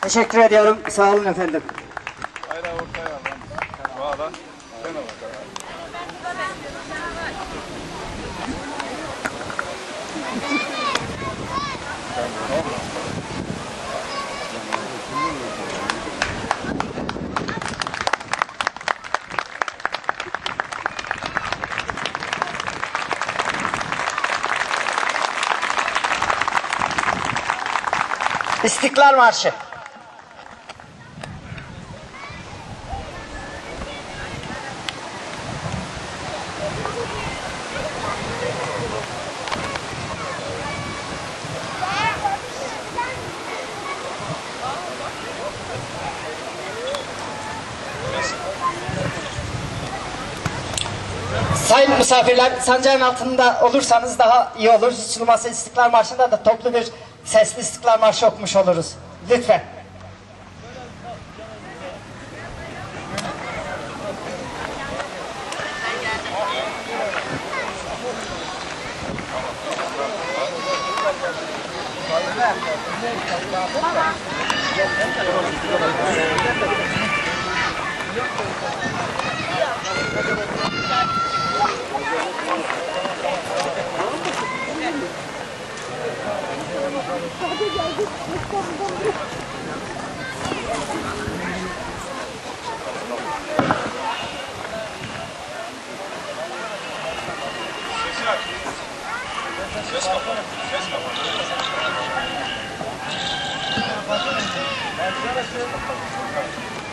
Teşekkür ediyorum. Sağ olun efendim. İstiklal Marşı. Sayın misafirler, sancağın altında olursanız daha iyi olur. Sunulması İstiklal Marşı'nda da toplu bir sesli İstiklal Marşı okumuş oluruz. Lütfen. Ses kapanın, ses kapanın. Ben sana söyleyeyim.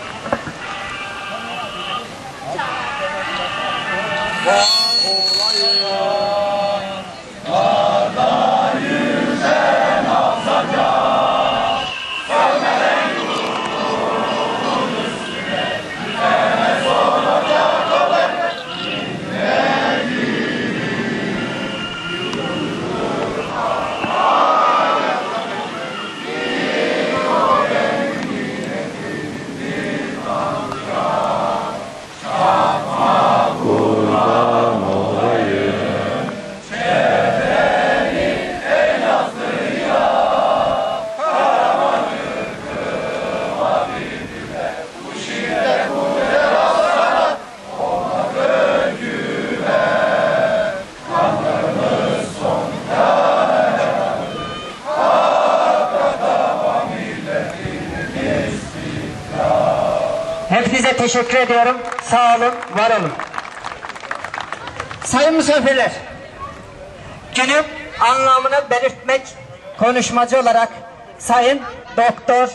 Hepinize teşekkür ediyorum. Sağ olun, var olun. Sayın misafirler, günün anlamını belirtmek konuşmacı olarak Sayın Doktor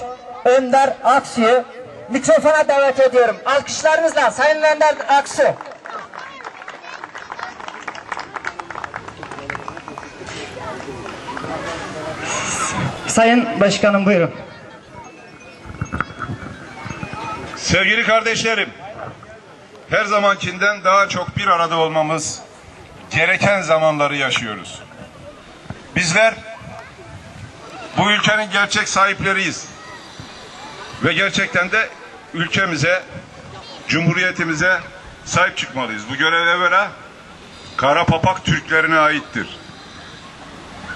Önder Aksu'yu mikrofona davet ediyorum. Alkışlarınızla Sayın Önder Aksu. Sayın Başkanım buyurun. Sevgili kardeşlerim, her zamankinden daha çok bir arada olmamız gereken zamanları yaşıyoruz. Bizler bu ülkenin gerçek sahipleriyiz. Ve gerçekten de ülkemize, cumhuriyetimize sahip çıkmalıyız. Bu görev evvela Karapapak Türklerine aittir.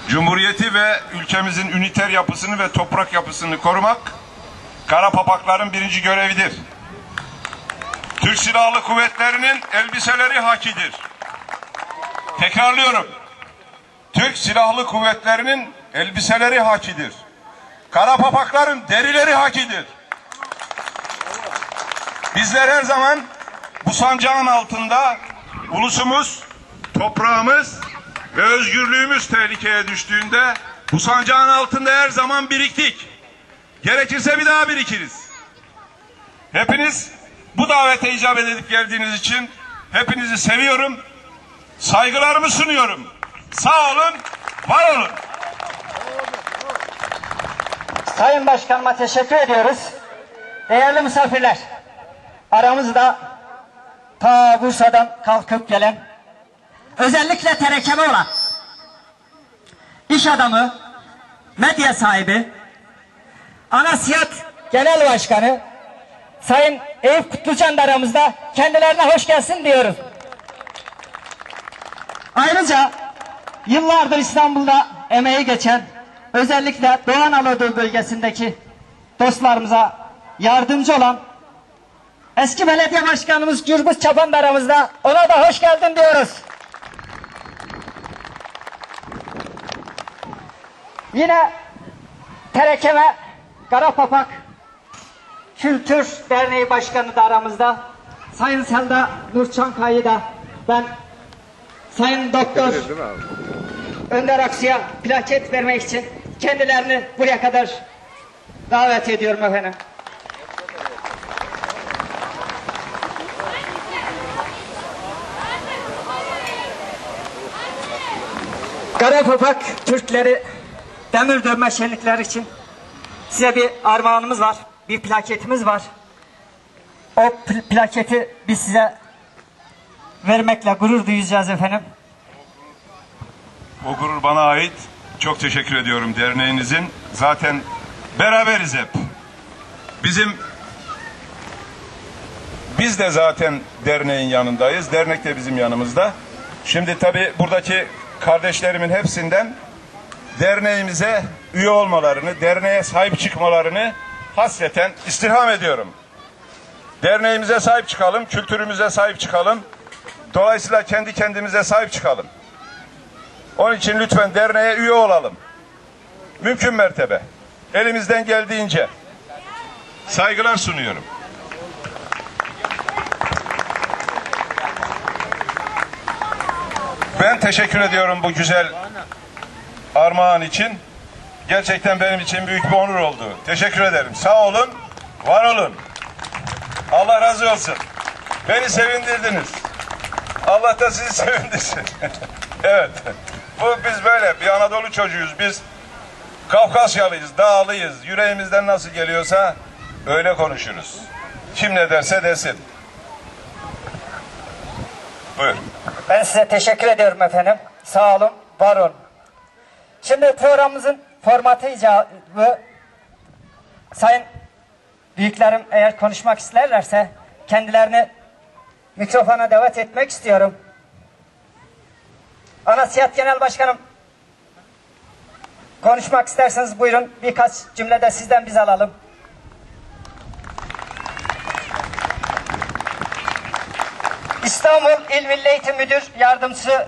Cumhuriyeti ve ülkemizin üniter yapısını ve toprak yapısını korumak Kara papakların birinci görevidir. Türk Silahlı Kuvvetleri'nin elbiseleri hakidir. Tekrarlıyorum. Türk Silahlı Kuvvetleri'nin elbiseleri hakidir. Kara papakların derileri hakidir. Bizler her zaman bu sancağın altında ulusumuz, toprağımız ve özgürlüğümüz tehlikeye düştüğünde bu sancağın altında her zaman biriktik. Gerekirse bir daha birikiriz. Hepiniz bu davete icabet edip geldiğiniz için hepinizi seviyorum. Saygılarımı sunuyorum. Sağ olun, var olun. Sayın Başkanıma teşekkür ediyoruz. Değerli misafirler, aramızda ta Bursa'dan kalkıp gelen, özellikle terekeme olan, iş adamı, medya sahibi, Anasiyat Genel Başkanı, Sayın Eyüp Kutlucan da aramızda kendilerine hoş gelsin diyoruz. Ayrıca yıllardır İstanbul'da emeği geçen özellikle Doğu Anadolu bölgesindeki dostlarımıza yardımcı olan eski belediye başkanımız Gürbüz Çapan da aramızda. Ona da hoş geldin diyoruz. Yine Terekeme Karapapak Kültür Derneği Başkanı da aramızda. Sayın Selda Nurçan Kayı da ben Sayın Doktor Önder Aksu'ya plaket vermek için kendilerini buraya kadar davet ediyorum efendim. Karapapak Türkleri demir dövme şenlikleri için size bir armağanımız var. Bir plaketimiz var. O pl- plaketi biz size vermekle gurur duyacağız efendim. O gurur bana ait. Çok teşekkür ediyorum derneğinizin. Zaten beraberiz hep. Bizim biz de zaten derneğin yanındayız. Dernek de bizim yanımızda. Şimdi tabii buradaki kardeşlerimin hepsinden derneğimize üye olmalarını, derneğe sahip çıkmalarını hasreten istirham ediyorum. Derneğimize sahip çıkalım, kültürümüze sahip çıkalım. Dolayısıyla kendi kendimize sahip çıkalım. Onun için lütfen derneğe üye olalım. Mümkün mertebe. Elimizden geldiğince. Saygılar sunuyorum. Ben teşekkür ediyorum bu güzel armağan için. Gerçekten benim için büyük bir onur oldu. Teşekkür ederim. Sağ olun, var olun. Allah razı olsun. Beni sevindirdiniz. Allah da sizi sevindirsin. evet. Bu biz böyle bir Anadolu çocuğuyuz. Biz Kafkasyalıyız, dağlıyız. Yüreğimizden nasıl geliyorsa öyle konuşuruz. Kim ne derse desin. Buyur. Ben size teşekkür ediyorum efendim. Sağ olun, var olun. Şimdi programımızın formatı icabı sayın büyüklerim eğer konuşmak isterlerse kendilerini mikrofona davet etmek istiyorum. Anasiyat Genel Başkanım konuşmak isterseniz buyurun birkaç cümlede sizden biz alalım. İstanbul İl Milli Eğitim Müdür Yardımcısı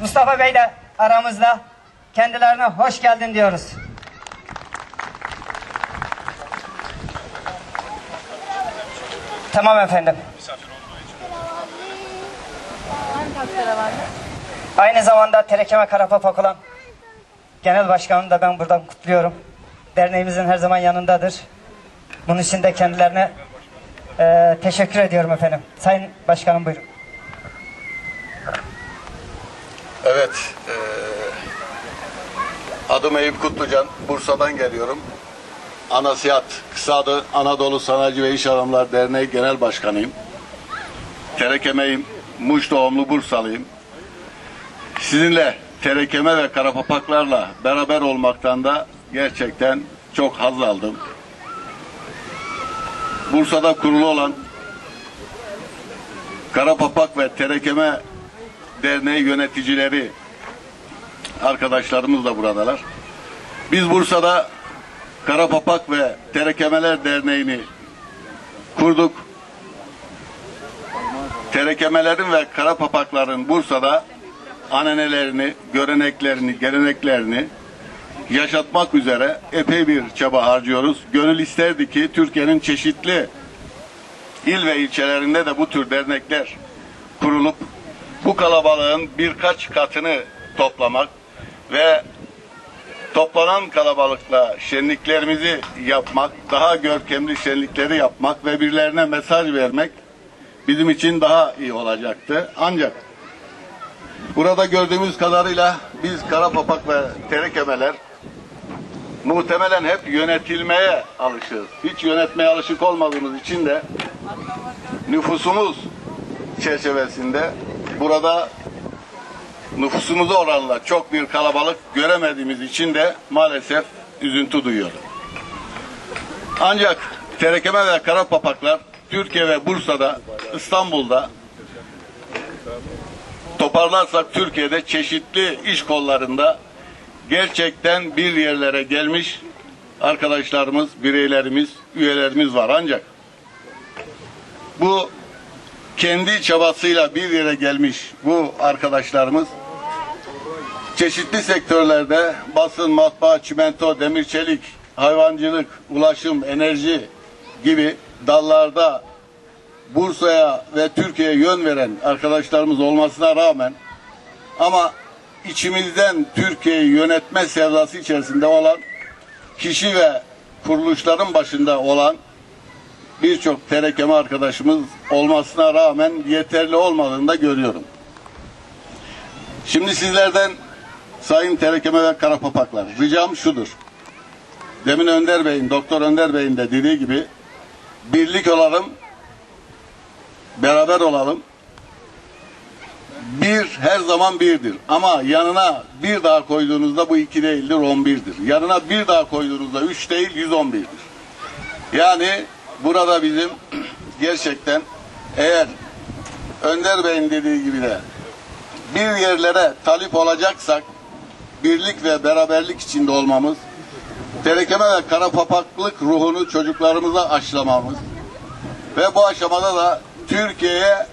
Mustafa Bey de aramızda. Kendilerine hoş geldin diyoruz. Tamam efendim. Aynı zamanda Terekeme Karapapak olan Genel Başkanını da ben buradan kutluyorum. Derneğimizin her zaman yanındadır. Bunun için de kendilerine eee, teşekkür ediyorum efendim. Sayın Başkanım buyurun. Evet. Adım Eyüp Kutlucan. Bursa'dan geliyorum. Anasiyat, kısa adı Anadolu Sanayici ve İş Adamlar Derneği Genel Başkanıyım. Terekemeyim. Muş doğumlu Bursalıyım. Sizinle terekeme ve karapapaklarla beraber olmaktan da gerçekten çok haz aldım. Bursa'da kurulu olan Karapapak ve Terekeme Derneği yöneticileri arkadaşlarımız da buradalar. Biz Bursa'da Karapapak ve Terekemeler Derneği'ni kurduk. Terekemelerin ve Karapapakların Bursa'da ananelerini, göreneklerini, geleneklerini yaşatmak üzere epey bir çaba harcıyoruz. Gönül isterdi ki Türkiye'nin çeşitli il ve ilçelerinde de bu tür dernekler kurulup bu kalabalığın birkaç katını toplamak ve toplanan kalabalıkla şenliklerimizi yapmak, daha görkemli şenlikleri yapmak ve birilerine mesaj vermek bizim için daha iyi olacaktı. Ancak burada gördüğümüz kadarıyla biz Karapapak ve Terekemeler muhtemelen hep yönetilmeye alışığız. Hiç yönetmeye alışık olmadığımız için de nüfusumuz çerçevesinde burada nüfusumuza oranla çok bir kalabalık göremediğimiz için de maalesef üzüntü duyuyorum. Ancak Terekeme ve Karapapaklar Türkiye ve Bursa'da, İstanbul'da toparlarsak Türkiye'de çeşitli iş kollarında gerçekten bir yerlere gelmiş arkadaşlarımız, bireylerimiz, üyelerimiz var ancak bu kendi çabasıyla bir yere gelmiş bu arkadaşlarımız çeşitli sektörlerde basın, matbaa, çimento, demir çelik, hayvancılık, ulaşım, enerji gibi dallarda Bursa'ya ve Türkiye'ye yön veren arkadaşlarımız olmasına rağmen ama içimizden Türkiye'yi yönetme sevdası içerisinde olan kişi ve kuruluşların başında olan birçok terekeme arkadaşımız olmasına rağmen yeterli olmadığını da görüyorum. Şimdi sizlerden Sayın Terekeme ve Karapapaklar ricam şudur. Demin Önder Bey'in, Doktor Önder Bey'in de dediği gibi birlik olalım, beraber olalım. Bir her zaman birdir. Ama yanına bir daha koyduğunuzda bu iki değildir, on birdir. Yanına bir daha koyduğunuzda üç değil, yüz on birdir. Yani burada bizim gerçekten eğer Önder Bey'in dediği gibi de bir yerlere talip olacaksak birlik ve beraberlik içinde olmamız, terekeme ve kara papaklık ruhunu çocuklarımıza aşılamamız ve bu aşamada da Türkiye'ye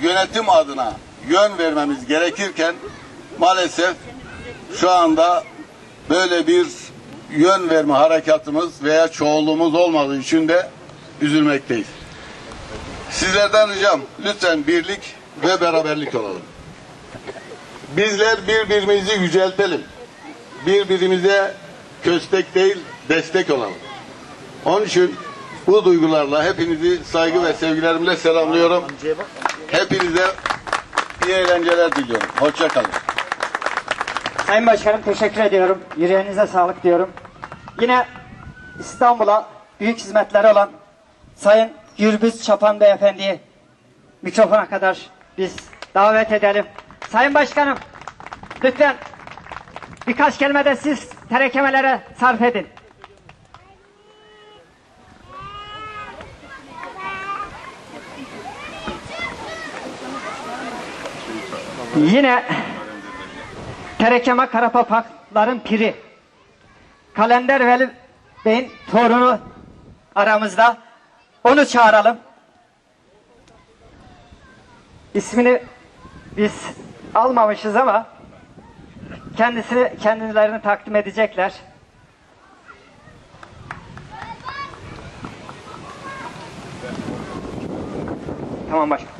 yönetim adına yön vermemiz gerekirken maalesef şu anda böyle bir yön verme harekatımız veya çoğunluğumuz olmadığı için de üzülmekteyiz. Sizlerden ricam lütfen birlik ve beraberlik olalım. Bizler birbirimizi yüceltelim. Birbirimize köstek değil destek olalım. Onun için bu duygularla hepinizi saygı ve sevgilerimle selamlıyorum. Hepinize iyi eğlenceler diliyorum. Hoşça kalın. Sayın Başkanım teşekkür ediyorum. Yüreğinize sağlık diyorum. Yine İstanbul'a büyük hizmetleri olan Sayın Gürbüz Çapan Beyefendi'yi mikrofona kadar biz davet edelim. Sayın Başkanım lütfen birkaç kelime de siz terekemelere sarf edin. Yine Terekeme Karapapakların piri. Kalender Veli Bey'in torunu aramızda. Onu çağıralım. İsmini biz almamışız ama kendisini kendilerini takdim edecekler. Tamam başkanım.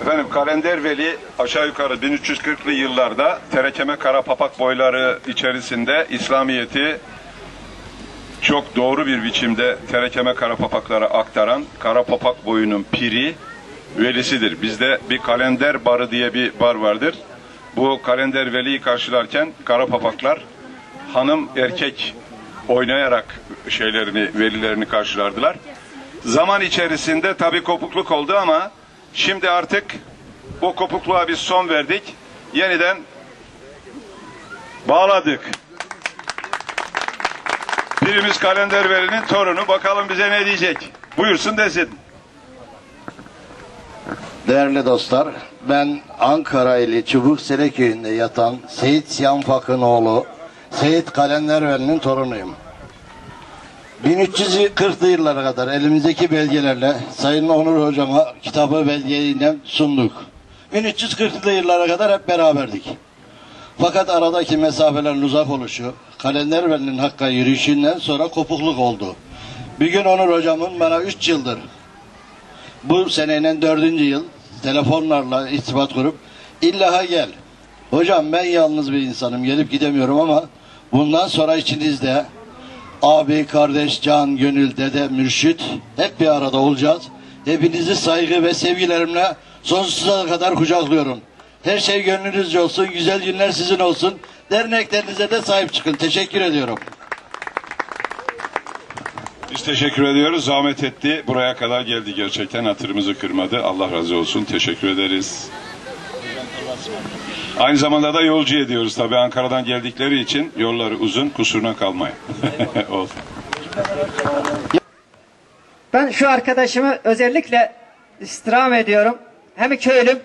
Efendim Kalender Veli aşağı yukarı 1340'lı yıllarda Terekeme Karapapak boyları içerisinde İslamiyet'i çok doğru bir biçimde Terekeme Karapapaklara aktaran Karapapak boyunun piri velisidir. Bizde bir kalender barı diye bir bar vardır. Bu kalender veliyi karşılarken Karapapaklar hanım erkek oynayarak şeylerini velilerini karşılardılar. Zaman içerisinde tabii kopukluk oldu ama şimdi artık bu kopukluğa biz son verdik. Yeniden bağladık. Birimiz kalender velinin torunu bakalım bize ne diyecek. Buyursun desin. Değerli dostlar, ben Ankara ili Çubuksele köyünde yatan Seyit Siyan Fak'ın oğlu Seyit Kalenderveli'nin torunuyum. 1340'lı yıllara kadar elimizdeki belgelerle Sayın Onur Hocama kitabı belgeyle sunduk. 1340'lı yıllara kadar hep beraberdik. Fakat aradaki mesafelerin uzak oluşu, Kalenderveli'nin hakka yürüyüşünden sonra kopukluk oldu. Bir gün Onur Hocamın bana 3 yıldır bu senenin dördüncü yıl telefonlarla irtibat kurup illaha gel. Hocam ben yalnız bir insanım gelip gidemiyorum ama bundan sonra içinizde abi, kardeş, can, gönül, dede, mürşit hep bir arada olacağız. Hepinizi saygı ve sevgilerimle sonsuza kadar kucaklıyorum. Her şey gönlünüzce olsun, güzel günler sizin olsun. Derneklerinize de sahip çıkın. Teşekkür ediyorum. Biz teşekkür ediyoruz. Zahmet etti. Buraya kadar geldi gerçekten. Hatırımızı kırmadı. Allah razı olsun. Teşekkür ederiz. Aynı zamanda da yolcu ediyoruz. Tabii Ankara'dan geldikleri için yolları uzun. Kusuruna kalmayın. Ben şu arkadaşımı özellikle istirham ediyorum. Hem köylüm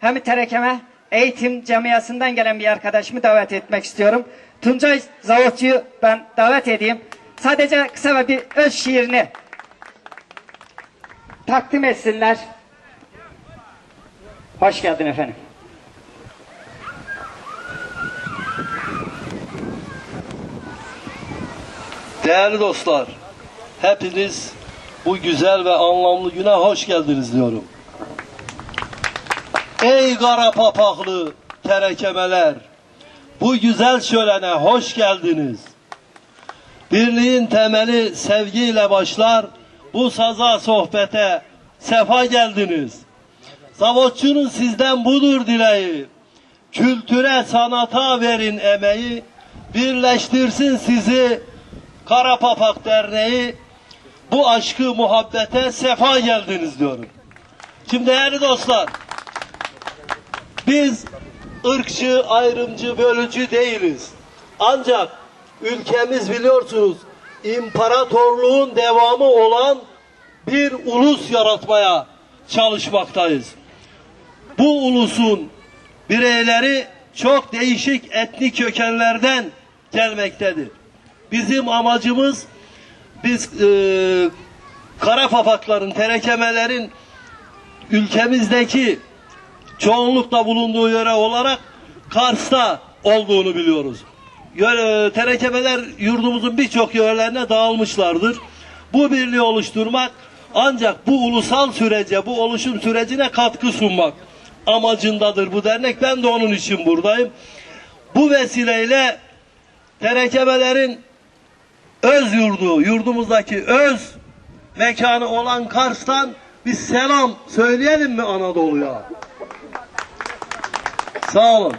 hem terekeme eğitim camiasından gelen bir arkadaşımı davet etmek istiyorum. Tuncay Zavutçu'yu ben davet edeyim. Sadece kısa bir öz şiirini takdim etsinler. Hoş geldin efendim. Değerli dostlar, hepiniz bu güzel ve anlamlı güne hoş geldiniz diyorum. Ey kara papaklı terekemeler, bu güzel şölene hoş geldiniz. Birliğin temeli sevgiyle başlar, bu saza sohbete sefa geldiniz. Zavotçunun sizden budur dileği. Kültüre, sanata verin emeği, birleştirsin sizi Kara Papak Derneği bu aşkı muhabbete sefa geldiniz diyorum. Şimdi değerli dostlar biz ırkçı, ayrımcı, bölücü değiliz. Ancak ülkemiz biliyorsunuz imparatorluğun devamı olan bir ulus yaratmaya çalışmaktayız. Bu ulusun bireyleri çok değişik etnik kökenlerden gelmektedir. Bizim amacımız biz e, kara papakların, terekemelerin ülkemizdeki çoğunlukla bulunduğu yöre olarak Kars'ta olduğunu biliyoruz. Yöre, terekemeler yurdumuzun birçok yörelerine dağılmışlardır. Bu birliği oluşturmak ancak bu ulusal sürece, bu oluşum sürecine katkı sunmak amacındadır bu dernek. Ben de onun için buradayım. Bu vesileyle terekemelerin öz yurdu, yurdumuzdaki öz mekanı olan Kars'tan bir selam söyleyelim mi Anadolu'ya? Sağ olun.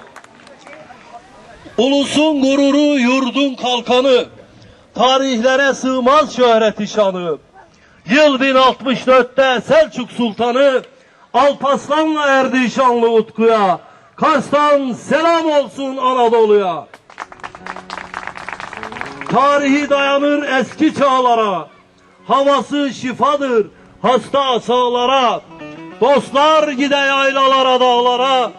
Ulusun gururu, yurdun kalkanı, tarihlere sığmaz şöhreti şanı. Yıl 1064'te Selçuk Sultanı Alparslan'la erdi şanlı Utku'ya. Kars'tan selam olsun Anadolu'ya. Tarihi dayanır eski çağlara. Havası şifadır hasta sağlara. Dostlar gide yaylalara dağlara.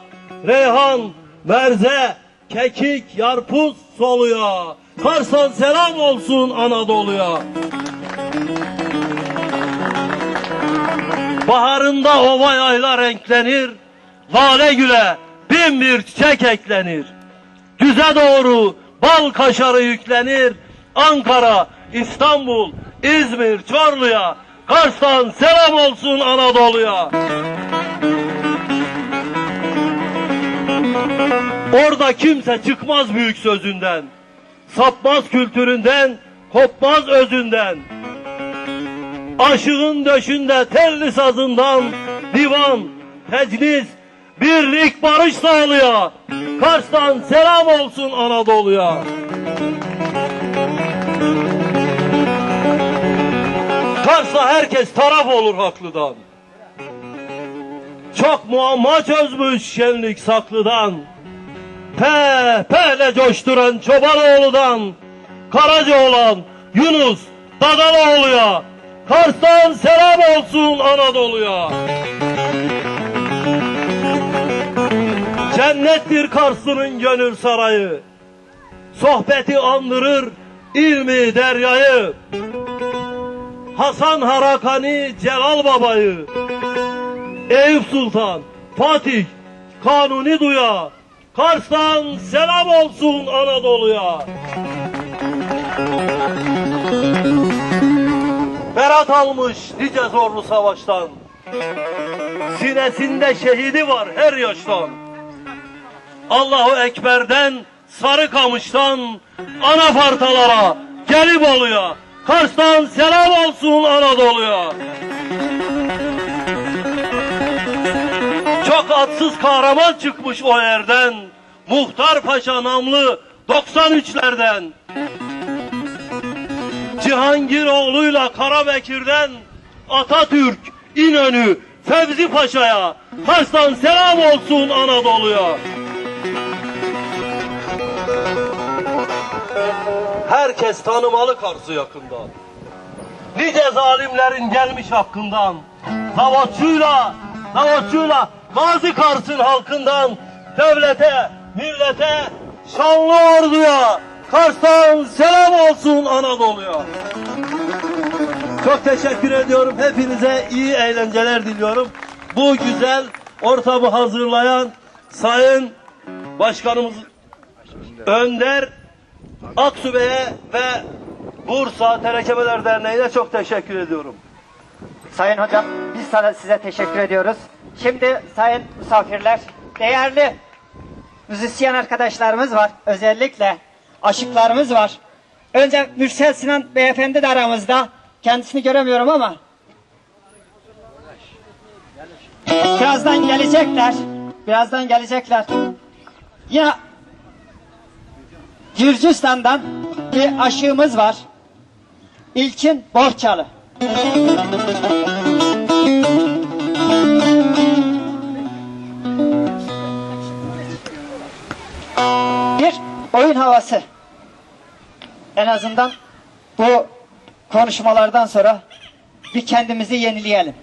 Reyhan, merze, kekik, yarpuz soluya. Kars'tan selam olsun Anadolu'ya. Baharında ova yayla renklenir. Lale güle bin bir çiçek eklenir. Düze doğru bal kaşarı yüklenir. Ankara, İstanbul, İzmir, Çorlu'ya, Kars'tan selam olsun Anadolu'ya. Orada kimse çıkmaz büyük sözünden. Sapmaz kültüründen, kopmaz özünden. Aşığın döşünde telli sazından divan, tecnis, birlik barış sağlıyor. Kars'tan selam olsun Anadolu'ya. Kars'ta herkes taraf olur haklıdan. Çok muamma çözmüş şenlik saklıdan. Pe peyle coşturan Çobanoğlu'dan. Karaca olan Yunus Dadaloğlu'ya. Kars'tan selam olsun Anadolu'ya. Cennettir Kars'ın gönül sarayı. Sohbeti andırır ilmi deryayı. Hasan Harakani Celal Baba'yı. Eyüp Sultan, Fatih, Kanuni Duya. Kars'tan selam olsun Anadolu'ya. Berat almış nice zorlu savaştan. Sinesinde şehidi var her yaştan. Allahu Ekber'den Sarıkamış'tan ana partalara Gelibolu'ya Kars'tan selam olsun Anadolu'ya. Çok atsız kahraman çıkmış o yerden. Muhtar Paşa namlı 93'lerden. Cihangiroğlu'yla Karabekir'den Atatürk, İnönü, Fevzi Paşa'ya Kars'tan selam olsun Anadolu'ya. Herkes tanımalı Kars'ı yakından. Nice zalimlerin gelmiş hakkından. Savaşçıyla, savaşçıyla Gazi Kars'ın halkından devlete, millete, şanlı orduya Kars'tan selam olsun Anadolu'ya. Çok teşekkür ediyorum. Hepinize iyi eğlenceler diliyorum. Bu güzel ortamı hazırlayan Sayın Başkanımız Önder Aksu Bey'e ve Bursa Terekemeler Derneği'ne çok teşekkür ediyorum. Sayın hocam biz size teşekkür ediyoruz. Şimdi sayın misafirler, değerli müzisyen arkadaşlarımız var. Özellikle aşıklarımız var. Önce Mürsel Sinan beyefendi de aramızda. Kendisini göremiyorum ama. Birazdan gelecekler. Birazdan gelecekler. Yine Gürcistan'dan bir aşığımız var. İlkin Borçalı. Oyun havası. En azından bu konuşmalardan sonra bir kendimizi yenileyelim.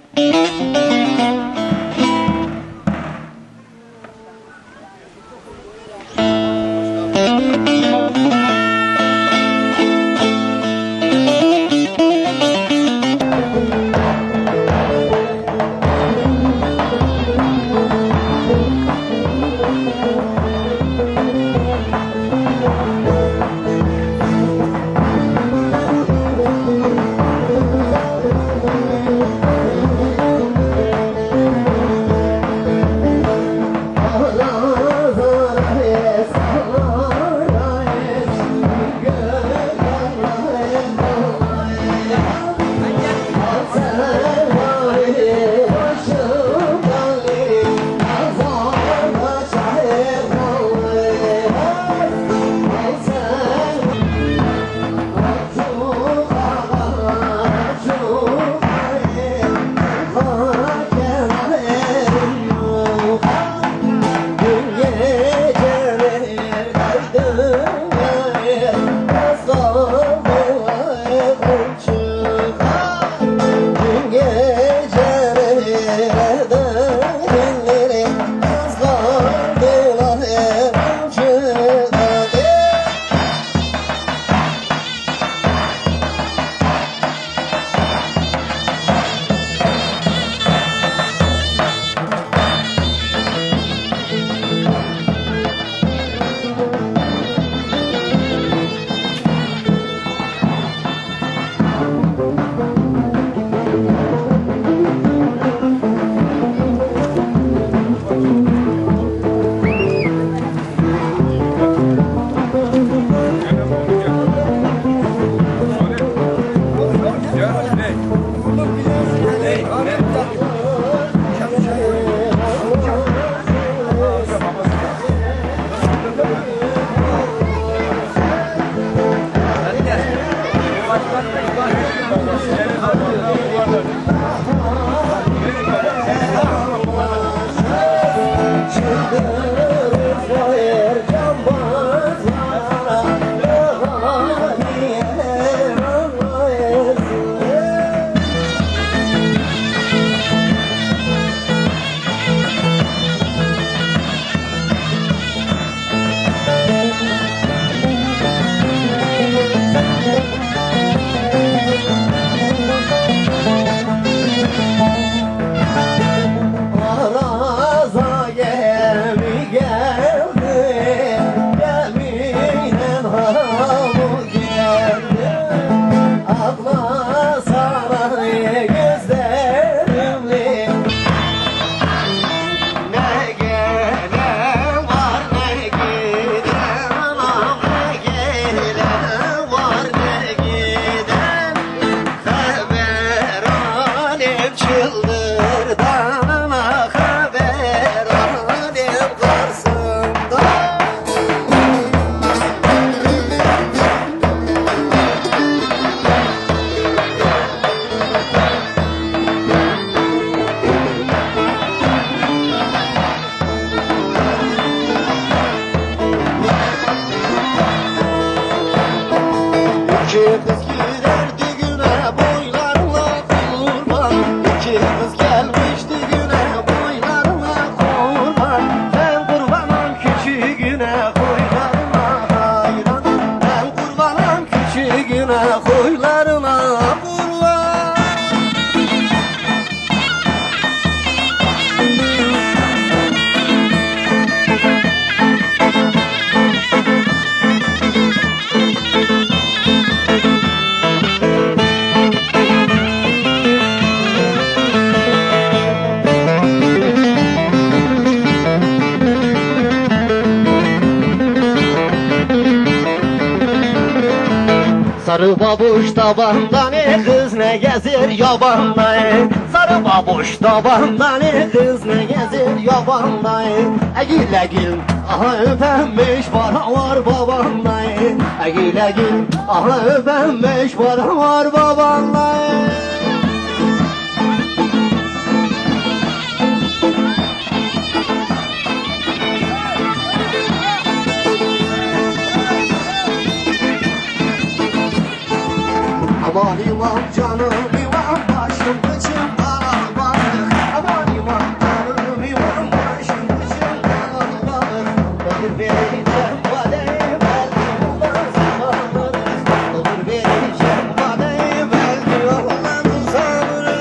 ne gezir yabanlayı Sarı babuş tabandanı Kız ne gezir yabanlayı Egil egil aha öpenmiş para var babanlayı Egil egil aha öpenmiş para var babanlayı Amani var canım var başım kıçım kalabalık Amani var canım var başım kıçım kalabalık Odur beni cevade verdi Allah'ın zamanı. Odur beni cevade verdi Allah'ın zamanı.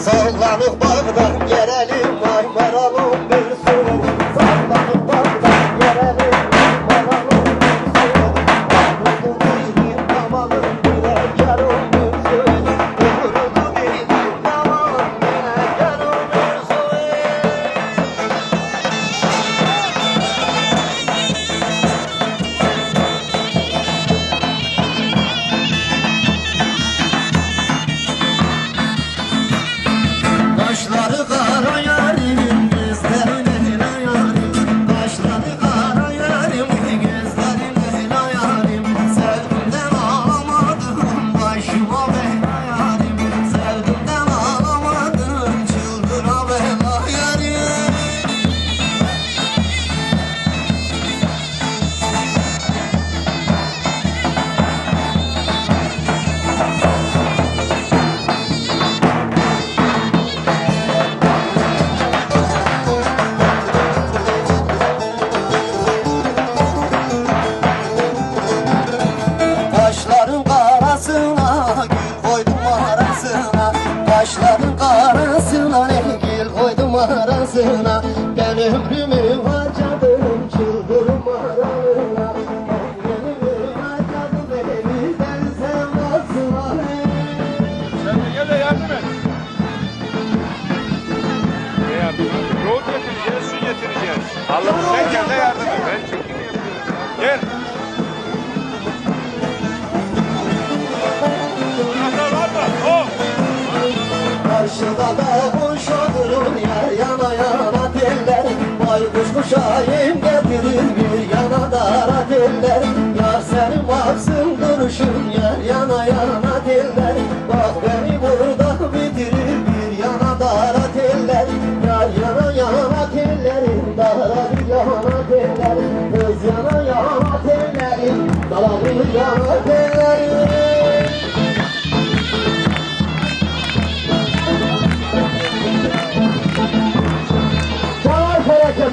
Sallanıp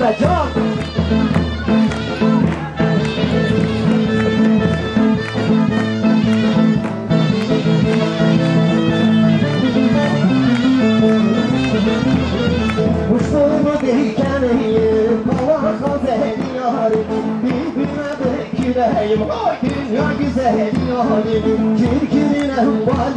Canada, jump! Güzelim, ay dünya güzelim, kirkirine var.